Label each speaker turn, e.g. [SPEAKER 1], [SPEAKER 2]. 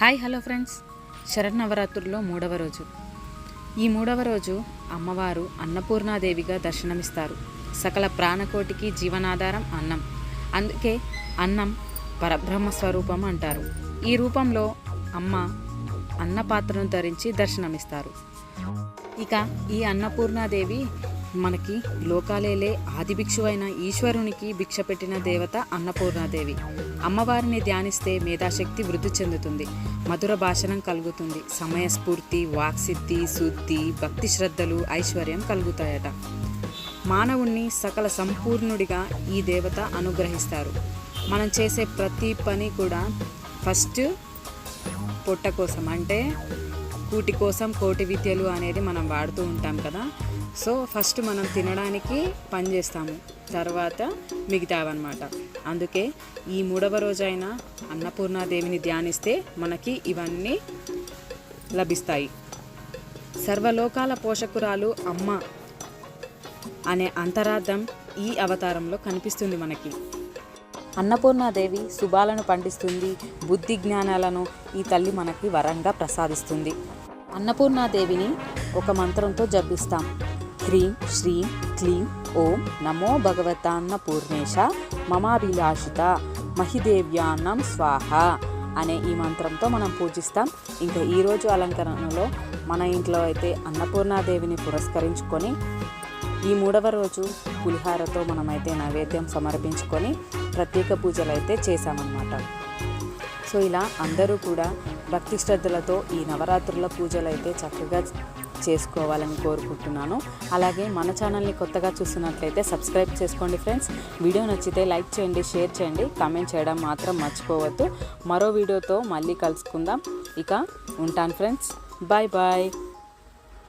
[SPEAKER 1] Hi hello friends. శరన్నవరాత్రుల్లో మూడవ రోజు. ఈ మూడవ రోజు అమ్మవారు అన్నపూర్ణాదేవిగా దర్శనమిస్తారు. సకల ప్రాణకోటికి జీవనాధారం అన్నం. అందుకే అన్నం పరబ్రహ్మ స్వరూపం అంటారు. ఈ రూపంలో అమ్మ అన్నపాత్రను ధరించి దర్శనమిస్తారు. ఇక ఈ అన్నపూర్ణాదేవి మనకి లోకాలేలే ఆది భిక్షువైన ఈశ్వరునికి భిక్ష పెట్టిన దేవత అన్నపూర్ణాదేవి. అమ్మవారిని ధ్యానిస్తే మేధాశక్తి వృద్ధి చెందుతుంది. మధుర భాషణం కలుగుతుంది. సమయస్ఫూర్తి వాక్సిద్ధి శుద్ధి భక్తి శ్రద్ధలు ఐశ్వర్యం కలుగుతాయట. మానవుణ్ణి సకల సంపూర్ణుడిగా ఈ దేవత అనుగ్రహిస్తారు. మనం చేసే ప్రతి పని కూడా ఫస్ట్ పొట్ట కోసం. అంటే కూటి కోసం కోటి విద్యలు అనేది మనం వాడుతూ ఉంటాం కదా. సో ఫస్ట్ మనం తినడానికి పని చేస్తాము. తర్వాత మిగతావన్నమాట. అందుకే ఈ మూడవ రోజైన అన్నపూర్ణాదేవిని ధ్యానిస్తే మనకి ఇవన్నీ లభిస్తాయి. సర్వలోకాల పోషకురాలు అమ్మ అనే అంతరార్థం ఈ అవతారంలో కనిపిస్తుంది మనకి. అన్నపూర్ణాదేవి శుభాలను పండిస్తుంది బుద్ధి జ్ఞానాలను ఈ తల్లి మనకి వరంగా ప్రసాదిస్తుంది. అన్నపూర్ణాదేవిని ఒక మంత్రంతో జపిస్తాం. హ్రీం శ్రీం క్లీం ఓం నమో భగవత అన్నపూర్ణేశ మమాభిలాషిత మహిదేవ్యాన్నం స్వాహ అనే ఈ మంత్రంతో మనం పూజిస్తాం. ఇంకా ఈరోజు అలంకరణలో మన ఇంట్లో అయితే అన్నపూర్ణాదేవిని పురస్కరించుకొని ఈ మూడవ రోజు పులిహారతో మనమైతే నైవేద్యం సమర్పించుకొని ప్రత్యేక పూజలు అయితే చేశామన్నమాట. సో ఇలా అందరూ కూడా భక్తి శ్రద్ధలతో ఈ నవరాత్రుల పూజలు అయితే చక్కగా చేసుకోవాలని కోరుకుంటున్నాను. అలాగే మన ఛానల్ని కొత్తగా చూస్తున్నట్లయితే సబ్స్క్రైబ్ చేసుకోండి ఫ్రెండ్స్. వీడియో నచ్చితే లైక్ చేయండి షేర్ చేయండి కామెంట్ చేయడం మాత్రం మర్చిపోవద్దు. మరో వీడియోతో మళ్ళీ కలుసుకుందాం. ఇక ఉంటాను ఫ్రెండ్స్. Bye bye.